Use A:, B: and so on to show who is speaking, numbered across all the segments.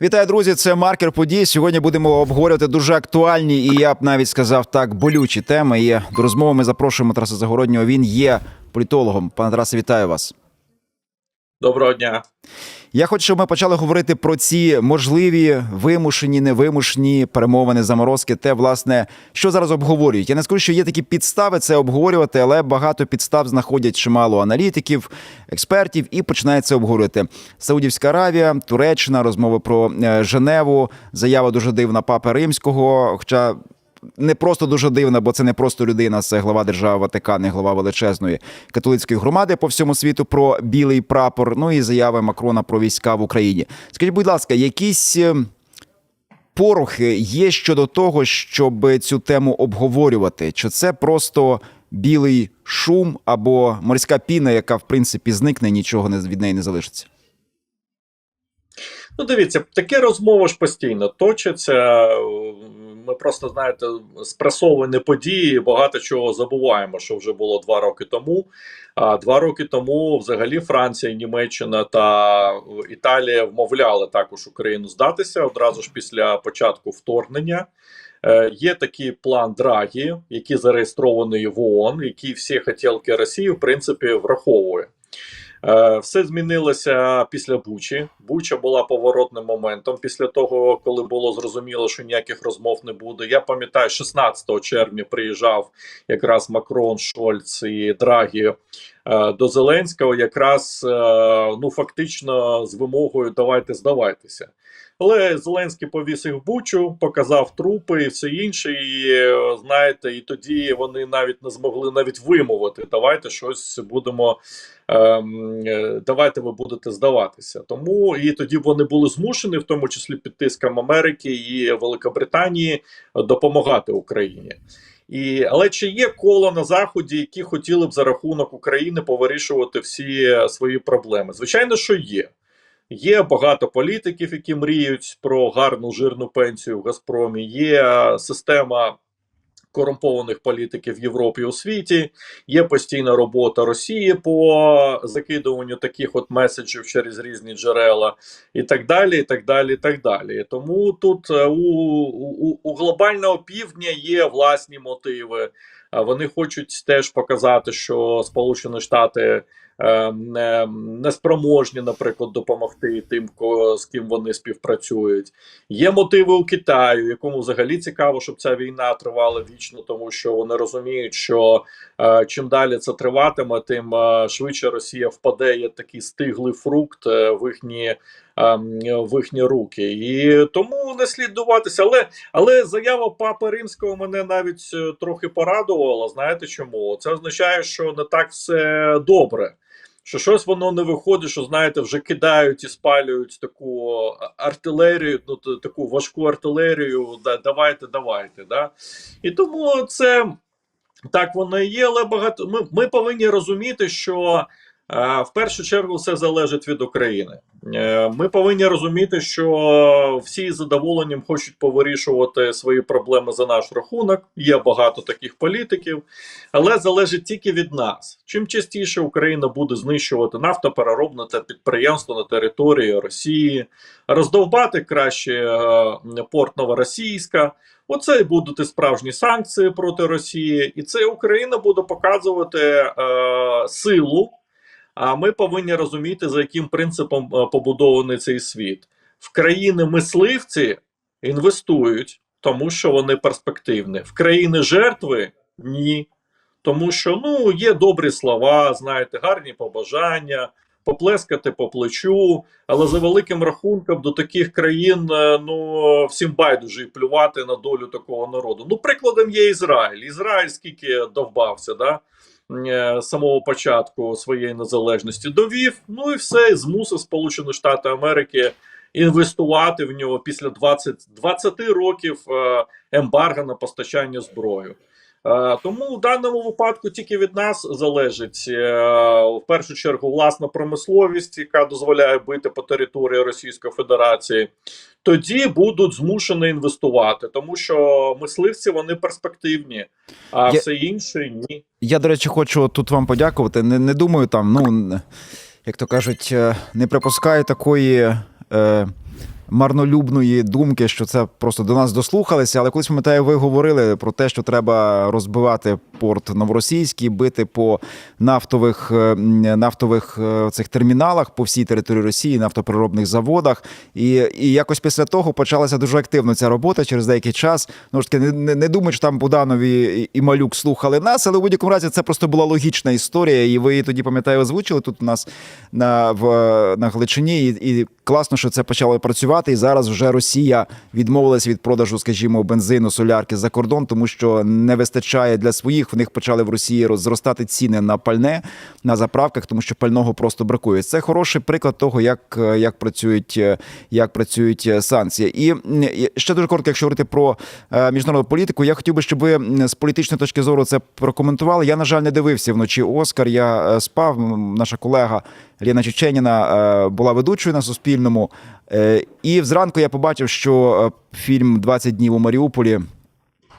A: Вітаю, друзі! Це маркер подій. Сьогодні будемо обговорювати дуже актуальні і я б навіть сказав так болючі теми. І до розмови ми запрошуємо Тараса Загороднього. Він є політологом. Пане Тарасе, вітаю вас.
B: Доброго дня.
A: Я хочу, щоб ми почали говорити про ці можливі вимушені, невимушені перемовини, заморозки. Те, власне, що зараз обговорюють. Я не скажу, що є такі підстави це обговорювати, але багато підстав знаходять чимало аналітиків, експертів і починають це обговорювати. Саудівська Аравія, Туреччина, розмови про е, Женеву, заява дуже дивна папи римського. Хоча не просто дуже дивна, бо це не просто людина, це глава держави Ватикан, і глава величезної католицької громади по всьому світу про білий прапор. Ну і заяви Макрона про війська в Україні. Скажіть, будь ласка, якісь е, порохи є щодо того, щоб цю тему обговорювати? Чи це просто білий шум або морська піна, яка в принципі зникне, нічого не від неї не залишиться?
B: Ну, дивіться, такі розмови ж постійно точаться. Ми просто знаєте, спресовані події, багато чого забуваємо, що вже було два роки тому. А два роки тому, взагалі, Франція, Німеччина та Італія вмовляли також Україну здатися одразу ж після початку вторгнення. Е, Є такий план Драгі, який зареєстрований в ООН, який всі хотілки Росії в принципі враховує. Е, Все змінилося після Бучі. Буча була поворотним моментом після того, коли було зрозуміло, що ніяких розмов не буде. Я пам'ятаю, 16 червня приїжджав якраз Макрон, Шольц і Драгі е, до Зеленського, якраз е, ну фактично з вимогою давайте здавайтеся. Але Зеленський повісив бучу, показав трупи і все інше. І е, знаєте, і тоді вони навіть не змогли навіть вимовити. Давайте щось будемо. Ем, е, давайте ви будете здаватися. Тому і тоді вони були змушені, в тому числі під тиском Америки і Великобританії, допомагати Україні. І, але чи є коло на заході, які хотіли б за рахунок України повирішувати всі свої проблеми? Звичайно, що є. Є багато політиків, які мріють про гарну жирну пенсію в Газпромі. Є е, система корумпованих політиків в Європі у світі. Є постійна робота Росії по закидуванню таких от меседжів через різні джерела, і так далі. і так далі, і так далі. Тому тут е, у, у, у глобального півдня є власні мотиви. Вони хочуть теж показати, що Сполучені Штати е, не, не наприклад, допомогти тим, з ким вони співпрацюють. Є мотиви у Китаю, якому взагалі цікаво, щоб ця війна тривала вічно, тому що вони розуміють, що е, чим далі це триватиме, тим е, швидше Росія впаде як такий стиглий фрукт е, в їхні. ем, В їхні руки, і тому не слід дуватися. Але але заява папи римського мене навіть трохи порадувала. Знаєте чому? Це означає, що не так все добре. Що щось воно не виходить, що знаєте, вже кидають і спалюють таку артилерію, ну таку важку артилерію. Да, давайте, давайте. Да? І тому це так воно і є, але багато ми, ми повинні розуміти, що е, в першу чергу все залежить від України. Е, Ми повинні розуміти, що всі з задоволенням хочуть повирішувати свої проблеми за наш рахунок. Є багато таких політиків, але залежить тільки від нас. Чим частіше Україна буде знищувати нафтопереробне та підприємство на території Росії, роздовбати краще е, порт Новоросійська. Оце і будуть справжні санкції проти Росії, і це Україна буде показувати е, силу. А ми повинні розуміти, за яким принципом е, побудований цей світ. В країни мисливці інвестують, тому що вони перспективні. В країни жертви ні. Тому що ну, є добрі слова, знаєте, гарні побажання, поплескати по плечу. Але за великим рахунком до таких країн е, ну всім байдуже і плювати на долю такого народу. Ну, прикладом є Ізраїль. Ізраїль скільки довбався, да? Е, самого початку своєї незалежності довів. Ну і все, і змусив Сполучені Штати Америки інвестувати в нього після 20, 20 років е, ембарго на постачання зброї. Е, Тому в даному випадку тільки від нас залежить е, в першу чергу власна промисловість, яка дозволяє бити по території Російської Федерації. Тоді будуть змушені інвестувати, тому що мисливці вони перспективні, а
A: Я-
B: все інше ні.
A: Я, до речі, хочу тут вам подякувати. Не, не думаю там, ну як то кажуть, е, не припускаю такої. Е, марнолюбної думки, що це просто до нас дослухалися. Але колись пам'ятаю, ви говорили про те, що треба розбивати порт новоросійський, бити по нафтових е, нафтових е, цих терміналах по всій території Росії, нафтопереробних заводах. І, і якось після того почалася дуже активно ця робота через деякий час. Ну ж таки, не, не, думаю, що там Буданові і, Малюк слухали нас, але в будь-якому разі це просто була логічна історія. І ви тоді пам'ятаю, озвучили тут у нас на в на Галичині. І, і класно, що це почало працювати. І зараз вже Росія відмовилась від продажу, скажімо, бензину, солярки за кордон, тому що не вистачає для своїх. В них почали в Росії зростати ціни на пальне на заправках, тому що пального просто бракує. Це хороший приклад того, як, е, як працюють е, як працюють е, санкції. І ще дуже коротко, якщо говорити про міжнародну політику, я хотів би, щоб ви з політичної точки зору це прокоментували. Я на жаль не дивився вночі Оскар. Я спав. Наша колега Ліна Чеченіна була ведучою на Суспільному. І зранку я побачив, що фільм «20 днів у Маріуполі.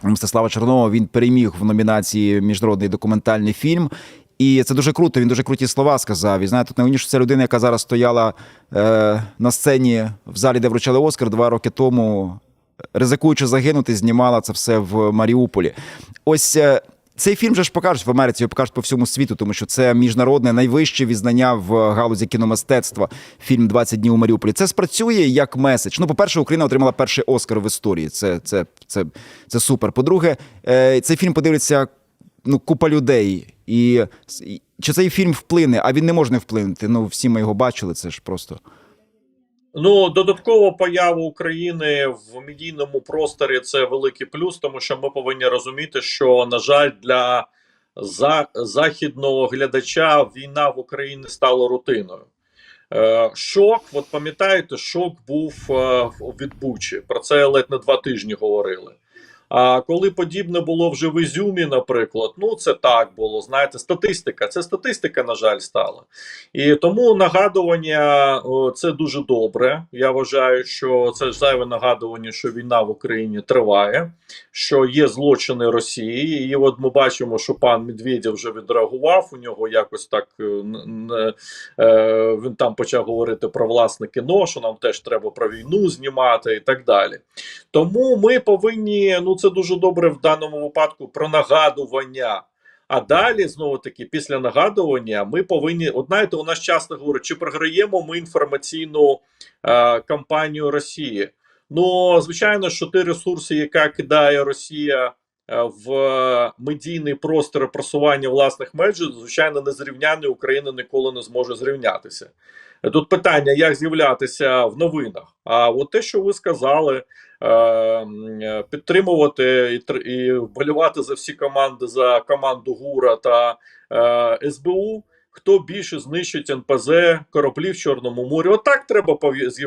A: Мстислава Чорнова він переміг в номінації Міжнародний документальний фільм. І це дуже круто. Він дуже круті слова сказав. І знаєте, найголовніше, що це людина, яка зараз стояла е, на сцені в залі, де вручали Оскар два роки тому, ризикуючи загинути, знімала це все в Маріуполі. Ось е, цей фільм же ж покажуть в Америці, його покажуть по всьому світу, тому що це міжнародне найвище відзнання в галузі кіномистецтва. Фільм «20 днів у Маріуполі. Це спрацює як меседж. Ну, по-перше, Україна отримала перший Оскар в історії. Це, це, це, це супер. По-друге, е, цей фільм подивиться ну, купа людей. І, чи цей фільм вплине, а він не може не вплинути. Ну, всі ми його бачили, це ж просто.
B: Ну, додаткова поява України в медійному просторі це великий плюс, тому що ми повинні розуміти, що на жаль, для за, західного глядача війна в Україні стала рутиною. Е, шок, от пам'ятаєте, шок був е, від Бучі. Про це ледь не два тижні говорили. А коли подібне було вже в Ізюмі, наприклад, ну це так було. Знаєте, статистика. Це статистика, на жаль, стала. І тому нагадування це дуже добре. Я вважаю, що це зайве нагадування, що війна в Україні триває, що є злочини Росії. І от ми бачимо, що пан Медведєв вже відреагував. У нього якось так е, е, він там почав говорити про власне кіно, що нам теж треба про війну знімати і так далі. Тому ми повинні, ну це дуже добре в даному випадку про нагадування. А далі, знову таки, після нагадування, ми повинні, от знаєте, у нас часто говорять, чи програємо ми інформаційну е, кампанію Росії. Ну, звичайно, що ті ресурси, яка кидає Росія е, в медійний простір просування власних меджів, звичайно, незрівняні Україна ніколи не зможе зрівнятися. Тут питання, як з'являтися в новинах. А от те, що ви сказали, підтримувати і, і вболівати за всі команди за команду ГУРа та е, СБУ. Хто більше знищить НПЗ кораблів в Чорному морі? Отак треба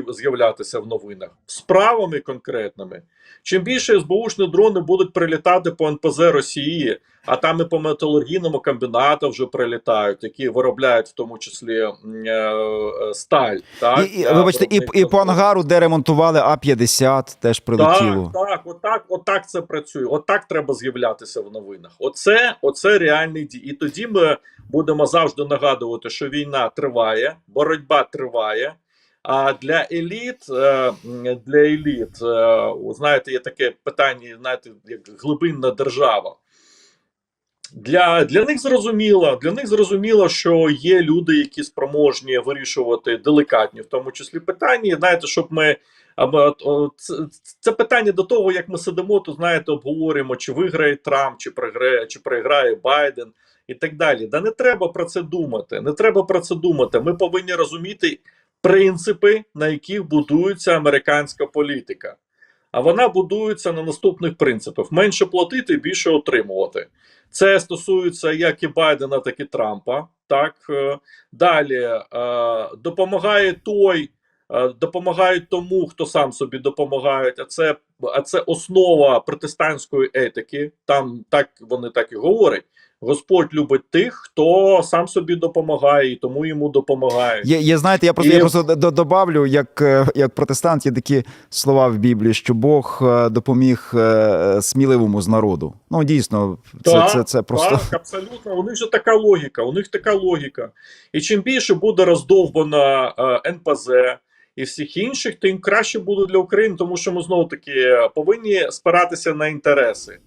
B: з'являтися в новинах справами конкретними. Чим більше СБУшні дрони будуть прилітати по НПЗ Росії, а там і по металургійному комбінату вже прилітають, які виробляють в тому числі е, е, сталь. Так,
A: і, і, вибачте, і, і по ангару, де ремонтували А-50, теж прилетіло.
B: так, так, отак, отак це працює. Отак треба з'являтися в новинах. Оце, оце реальний дій. І тоді ми будемо завжди нагадувати, що війна триває, боротьба триває. А для еліт, е, для еліт, е, знаєте, є таке питання, знаєте, як глибинна держава. Для, для них зрозуміло, для них зрозуміло, що є люди, які спроможні вирішувати делікатні, в тому числі питання. Знаєте, щоб ми це, це питання до того, як ми сидимо, то знаєте, обговорюємо, чи виграє Трамп, чи програє, чи програє Байден і так далі. Да не треба про це думати. Не треба про це думати. Ми повинні розуміти принципи, на яких будується американська політика. А вона будується на наступних принципах: менше платити, більше отримувати. Це стосується як і Байдена, так і Трампа. Так е, далі е, допомагає той, е, допомагають тому, хто сам собі допомагає. А це, а це основа протестантської етики. Там так вони так і говорять. Господь любить тих, хто сам собі допомагає, і тому йому допомагають.
A: Є, є, знаєте, я просто,
B: І-
A: я просто добавлю, як, е, як протестант, є такі слова в Біблії, що Бог е, допоміг е, сміливому з народу. Ну, дійсно, це,
B: Так,
A: це, це просто.
B: Так, абсолютно. У них же така логіка. У них така логіка. І чим більше буде роздовбана НПЗ, і всіх інших, тим краще буде для України, тому що ми знову таки повинні спиратися на інтереси.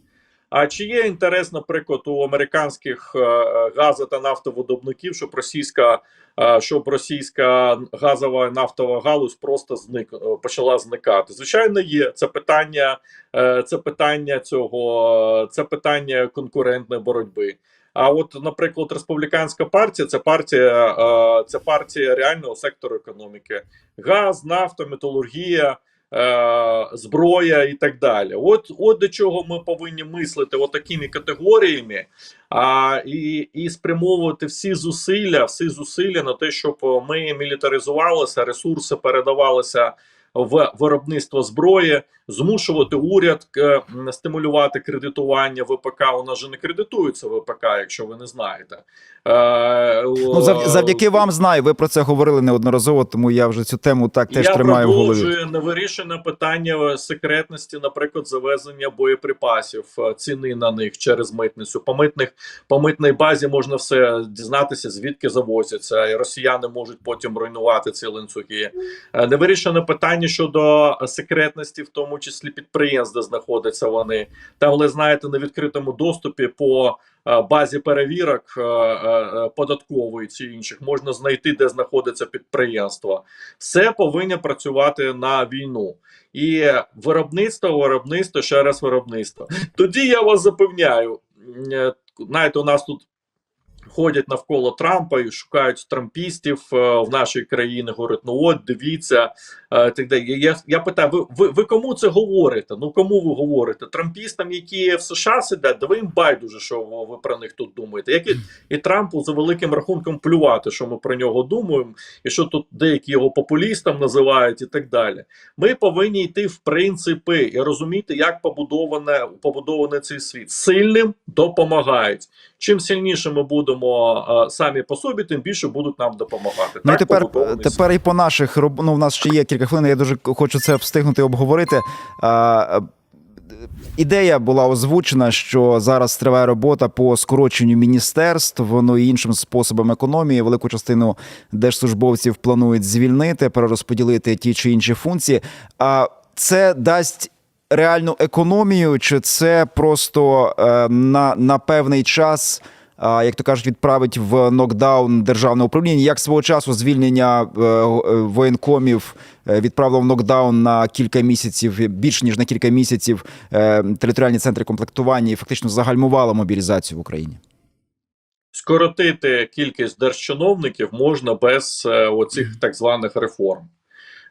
B: А чи є інтерес, наприклад, у американських е, е, та нафтовидобників, щоб російська, е, щоб російська газова нафтова галузь просто зник е, почала зникати? Звичайно, є це питання, це питання цього, це питання конкурентної боротьби. А от, наприклад, республіканська партія це партія, це партія реального сектору економіки: газ, нафта, металургія, зброя і так далі. От, от до чого ми повинні мислити такими категоріями, а, і, і спрямовувати всі зусилля, всі зусилля на те, щоб ми мілітаризувалися, ресурси передавалися в виробництво зброї, змушувати уряд е, стимулювати кредитування ВПК. У нас же не кредитується ВПК, якщо ви не знаєте. Е,
A: Ну, завдяки вам знаю. Ви про це говорили неодноразово, тому я вже цю тему так теж
B: я
A: тримаю в голові.
B: продовжую невирішене питання секретності, наприклад, завезення боєприпасів, е, ціни на них через митницю. По митних по митній базі можна все дізнатися, звідки завозяться, і росіяни можуть потім руйнувати ці ланцюги. Е, Невирішене питання щодо секретності, в тому числі підприємств, де знаходяться вони. Там, ви знаєте, на відкритому доступі по е, базі перевірок е, е, е, податкової чи інших можна знайти, де знаходиться підприємство. Все повинні працювати на війну. І виробництво, виробництво, ще раз виробництво. Тоді я вас запевняю, е, знаєте, у нас тут ходять навколо Трампа і шукають трампістів е, в нашій країні. Говорять, ну от дивіться, е, так далі. Я, я питаю, ви, ви, ви кому це говорите? Ну кому ви говорите? Трампістам, які в США сидять, да ви їм байдуже, що ви, про них тут думаєте. Як і, і Трампу за великим рахунком плювати, що ми про нього думаємо, і що тут деякі його популістам називають, і так далі. Ми повинні йти в принципи і розуміти, як побудоване побудований цей світ. Сильним допомагають. Чим сильніше ми будемо е, самі по собі, тим більше будуть нам допомагати.
A: Ну
B: Так
A: тепер, тепер і по наших роб- ну, в нас ще є кілька хвилин. Я дуже хочу це встигнути обговорити. А, Ідея була озвучена, що зараз триває робота по скороченню міністерств, воно і іншим способом економії. Велику частину держслужбовців планують звільнити, перерозподілити ті чи інші функції. А це дасть реальну економію, чи це просто е, на, на певний час? як то кажуть, відправить в нокдаун державне управління. Як свого часу звільнення е, е, воєнкомів е, відправило в нокдаун на кілька місяців, більш ніж на кілька місяців е, територіальні центри комплектування і фактично загальмувало мобілізацію в Україні.
B: скоротити кількість держчиновників можна без оцих так званих реформ.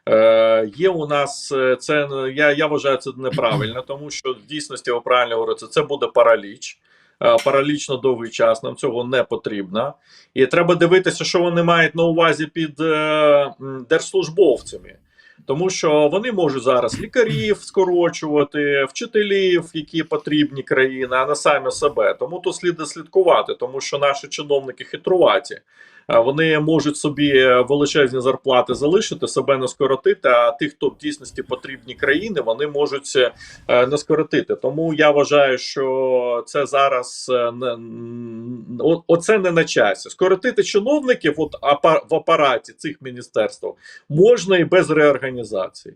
B: Е, є у нас е, це я, я вважаю це неправильно, тому що в дійсності ви правильно говорите, це буде параліч. Е, Параліч на довгий час нам цього не потрібно, і треба дивитися, що вони мають на увазі під е, держслужбовцями. Тому що вони можуть зараз лікарів скорочувати, вчителів, які потрібні країни, а не самі себе. Тому то слід слідкувати, тому що наші чиновники хитруваті. Е, Вони можуть собі величезні зарплати залишити, себе не скоротити. А тих, хто в дійсності потрібні країни, вони можуть е, не скоротити. Тому я вважаю, що це зараз е, не оце не на часі. Скоротити чиновників, от в апараті цих міністерств можна і без реорганізації.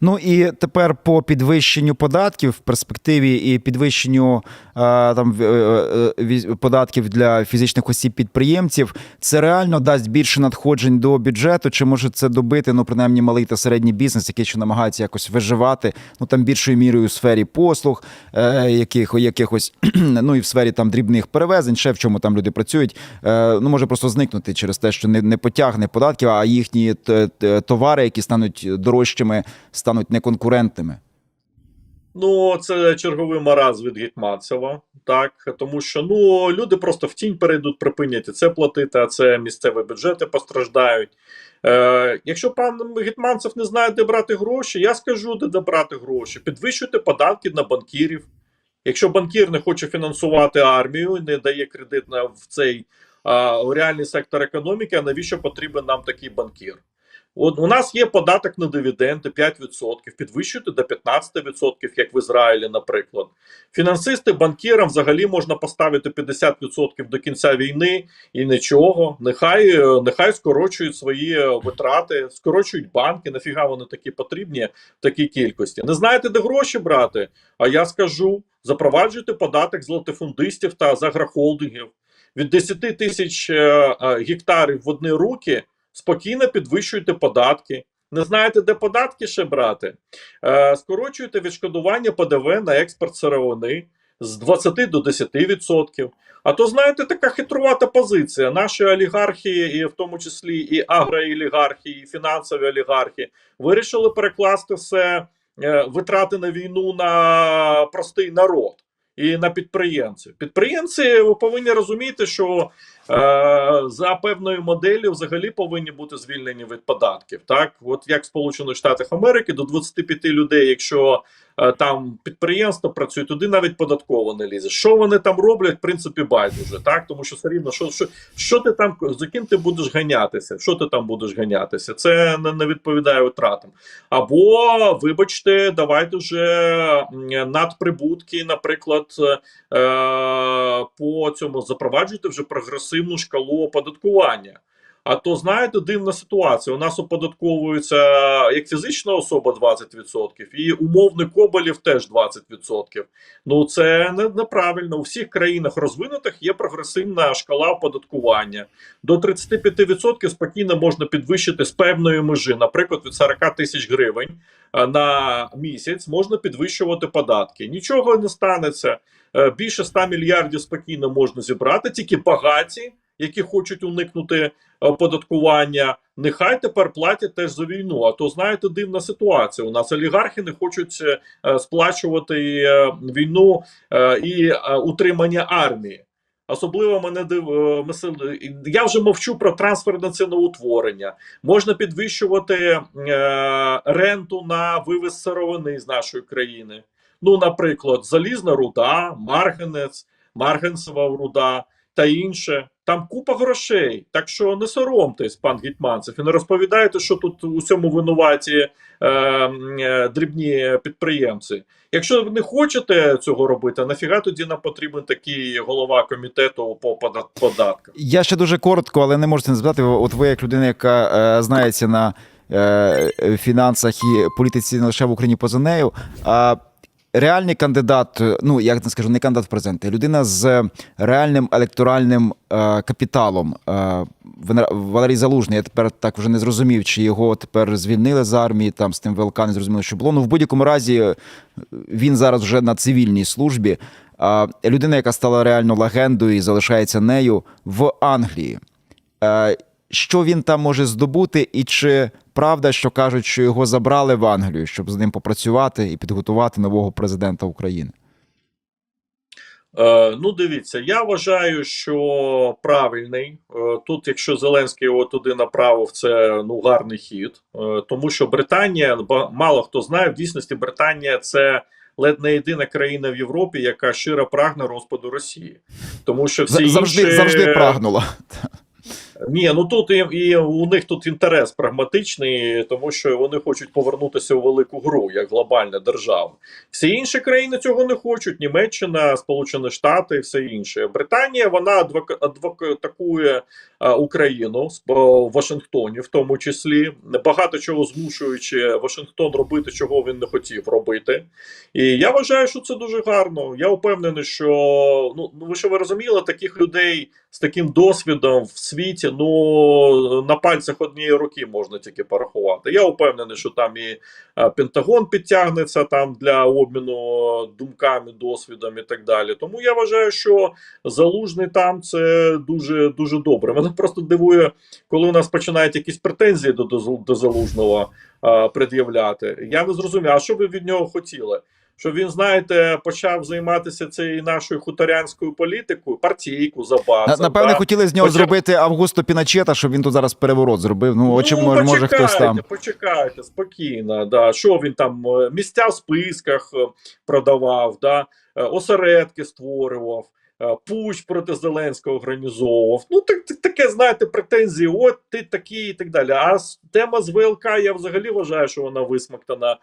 A: Ну і тепер по підвищенню податків в перспективі і підвищенню е, там е, е, податків для фізичних осіб підприємців. Це реально дасть більше надходжень до бюджету, чи може це добити ну принаймні малий та середній бізнес, який ще намагається якось виживати, ну там більшою мірою у сфері послуг, яких якихось ну і в сфері там дрібних перевезень, ще в чому там люди працюють. Ну може просто зникнути через те, що не, не потягне податків, а їхні товари, які стануть дорожчими, стануть неконкурентними.
B: Ну, це черговий мараз від Гетманцева, так тому що ну люди просто в тінь перейдуть, припинять і це платити, а це місцеві бюджети постраждають. Е, якщо пан Гетманцев не знає, де брати гроші, я скажу, де, де брати гроші. Підвищуйте податки на банкірів. Якщо банкір не хоче фінансувати армію, не дає кредит на в цей а, реальний сектор економіки, а навіщо потрібен нам такий банкір? От у нас є податок на дивіденди 5%, підвищуйте до 15%, як в Ізраїлі, наприклад. Фінансисти, банкірам взагалі можна поставити 50% до кінця війни і нічого. Нехай, е, нехай скорочують свої е, витрати, скорочують банки. Нафіга вони такі потрібні в такій кількості. Не знаєте, де гроші брати? А я скажу: запроваджуйте податок з латифундистів та з агрохолдингів. Від 10 тисяч е, гектарів в одні руки спокійно підвищуйте податки. Не знаєте, де податки ще брати? Е, скорочуйте відшкодування ПДВ на експорт сировини з 20 до 10%. А то, знаєте, така хитрувата позиція. Наші олігархи, і в тому числі і агроолігархи, і фінансові олігархи, вирішили перекласти все е, витрати на війну на простий народ і на підприємців. Підприємці ви повинні розуміти, що за певною моделлю взагалі повинні бути звільнені від податків. Так, от як в Сполучених Штатах Америки до 25 людей, якщо е, там підприємство працює, туди навіть податково не лізе. Що вони там роблять, в принципі, байдуже, так тому що все рівно, що, що, що ти там за ким ти будеш ганятися? Що ти там будеш ганятися? Це не, не відповідає витратам. Або, вибачте, давайте вже надприбутки, наприклад, е, по цьому запроваджуйте вже прогресивну шкалу оподаткування. А то знаєте, дивна ситуація. У нас оподатковується як фізична особа 20%, і умовний коболів теж 20%. Ну це не, неправильно. У всіх країнах розвинутих є прогресивна шкала оподаткування. До 35% спокійно можна підвищити з певної межі, наприклад, від 40 тисяч гривень е, на місяць можна підвищувати податки. Нічого не станеться. Е, Більше 100 мільярдів спокійно можна зібрати, тільки багаті, які хочуть уникнути оподаткування, нехай тепер платять теж за війну. А то знаєте, дивна ситуація. У нас олігархи не хочуть е, сплачувати е, війну е, і е, утримання армії. Особливо мене див... е, Я вже мовчу про трансферне ціноутворення. Можна підвищувати е, ренту на вивіз сировини з нашої країни. Ну, наприклад, залізна руда, марганець, марганцева руда та інше. Там купа грошей. Так що не соромтесь, пан Гетьманцев, і не розповідайте, що тут у цьому винуваті е, е, дрібні підприємці. Якщо ви не хочете цього робити, нафіга тоді нам потрібен такий голова комітету по подат- податкам?
A: Я ще дуже коротко, але не можете не запитати. От ви, як людина, яка е, знається на е, фінансах і політиці не лише в Україні поза нею. А реальний кандидат, е, ну як не скажу, не кандидат в президенти, людина з реальним електоральним е, капіталом. Е, Валерій Залужний, я тепер так вже не зрозумів, чи його тепер звільнили з армії, там з тим ВЛК не зрозуміло, що було. Ну в будь-якому разі е, він зараз вже на цивільній службі. А людина, яка стала реально легендою і залишається нею в Англії. Е, Що він там може здобути, і чи правда, що кажуть, що його забрали в Англію, щоб з ним попрацювати і підготувати нового президента України?
B: Е, ну, дивіться, я вважаю, що правильний. Е, тут, якщо Зеленський його туди направив, це ну гарний хід, Е, тому що Британія, мало хто знає, в дійсності Британія це ледь не єдина країна в Європі, яка щиро прагне розпаду Росії, тому що всі
A: Завжди,
B: інші...
A: завжди прагнула.
B: Ні, ну тут і, і у них тут інтерес прагматичний, тому що вони хочуть повернутися у велику гру як глобальна держава. Всі інші країни цього не хочуть: Німеччина, Сполучені Штати і все інше. Британія вона адвока- адвокатакує а, Україну в Вашингтоні, в тому числі багато чого змушуючи Вашингтон робити, чого він не хотів робити. І я вважаю, що це дуже гарно. Я впевнений, що ну, ну ви що ви розуміли, таких людей з таким досвідом в світі, ну на пальцях однієї руки можна тільки порахувати. Я впевнений, що там і е, Пентагон підтягнеться там для обміну думками, досвідом і так далі. Тому я вважаю, що залужний там це дуже дуже добре. Мене просто дивує, коли у нас починають якісь претензії до, до, до залужного е, пред'являти. Я не зрозумів, а що ви від нього хотіли? Що він, знаєте, почав займатися цією нашою хуторянською політикою, партійку
A: за
B: забацав.
A: Напевне,
B: да?
A: хотіли з нього
B: Хоча-
A: зробити Августо Піначета, щоб він тут зараз переворот зробив. Ну, очі, може, може хтось там.
B: Почекайте, спокійно. Да. Що він там е, місця в списках е, продавав, да? е, осередки створював. Е, Пуч проти Зеленського організовував. Ну, так, так, таке, знаєте, претензії, от ти такий і так далі. А тема з ВЛК, я взагалі вважаю, що вона висмоктана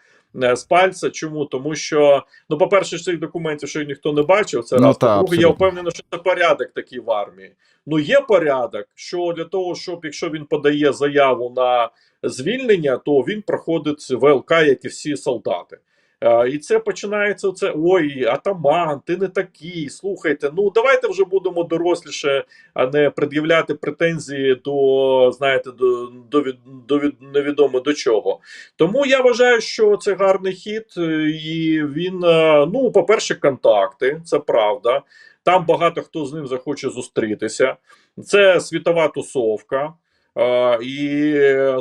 B: е, з пальця. Чому? Тому що, ну, по-перше, цих документів, що ніхто не бачив, це
A: Ну,
B: раз.
A: та,
B: По-друге, я впевнений, що це порядок такий в армії. Ну, є порядок, що для того, щоб якщо він подає заяву на звільнення, то він проходить ВЛК, як і всі солдати. І це починається це ой, атаман, ти не такий. Слухайте, ну давайте вже будемо доросліше, а не пред'являти претензії до знаєте, до, до, до від- невідомо до чого. Тому я вважаю, що це гарний хід, е, і він, е, ну, по-перше, контакти, це правда. Там багато хто з ним захоче зустрітися. Це світова тусовка. І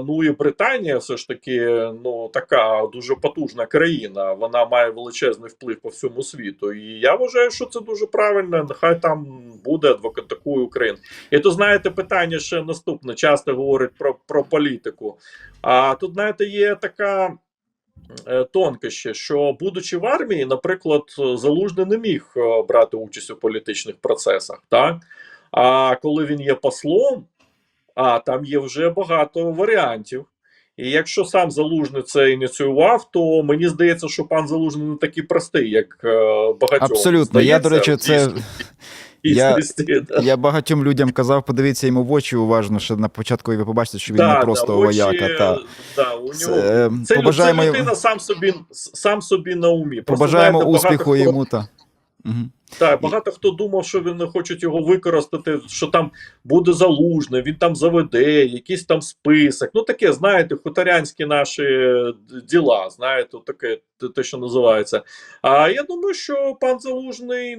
B: ну і Британія все ж таки ну така дуже потужна країна. Вона має величезний вплив по всьому світу. І я вважаю, що це дуже правильно. Нехай там буде адвокатакує Україну. І то знаєте, питання ще наступне. Часто говорять про, про політику. А тут, знаєте, є така. е, Тонкощі, що будучи в армії, наприклад, залужний не міг е, брати участь у політичних процесах, так а коли він є послом, а там є вже багато варіантів. І якщо сам залужний це ініціював, то мені здається, що пан залужний не такий простий, як е, багатьом.
A: Абсолютно. Я, до речі, це я- я багатьом людям казав, подивіться йому в очі уважно, що на початку і ви побачите, що він
B: Да,
A: не просто
B: да, очі,
A: вояка. Та
B: да, у нього
A: це,
B: це,
A: побажаємо,
B: це людина сам собі сам собі на умі.
A: Побажаємо
B: багато
A: успіху
B: хто-
A: йому. Та. Угу.
B: Так, багато хто думав, що вони хочуть його використати, що там буде залужне, він там заведе, якийсь там список. Ну таке, знаєте, хуторянські наші е, діла, знаєте, таке те- що називається. А я думаю, що пан Залужний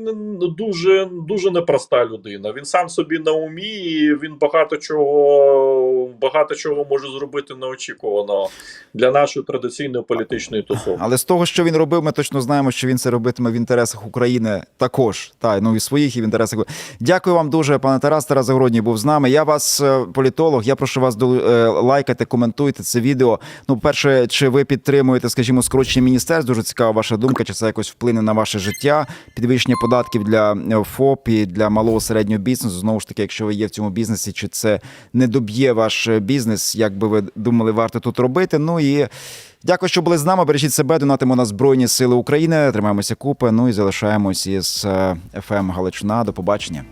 B: дуже дуже непроста людина. Він сам собі на умі, і він багато чого багато чого може зробити неочікуваного для нашої традиційної політичної тусовки.
A: Але з того, що він робив, ми точно знаємо, що він це робитиме в інтересах України також. Та ну і своїх, і в інтересах. Дякую вам дуже, пане Тарас. Тарас Загородній був з нами. Я вас, е, політолог. Я прошу вас до е, лайкати, коментуйте це відео. Ну, перше, чи ви підтримуєте, скажімо, скорочення міністерств? Дуже цікава ваша думка. Чи це якось вплине на ваше життя? Підвищення податків для е, ФОП і для малого середнього бізнесу. Знову ж таки, якщо ви є в цьому бізнесі, чи це не доб'є ваш е, бізнес? Як би ви думали, варто тут робити? Ну і Дякую, що були з нами. Бережіть себе, донатимо на Збройні Сили України. Тримаємося купи. Ну і залишаємось із ФМ Галичина. До побачення.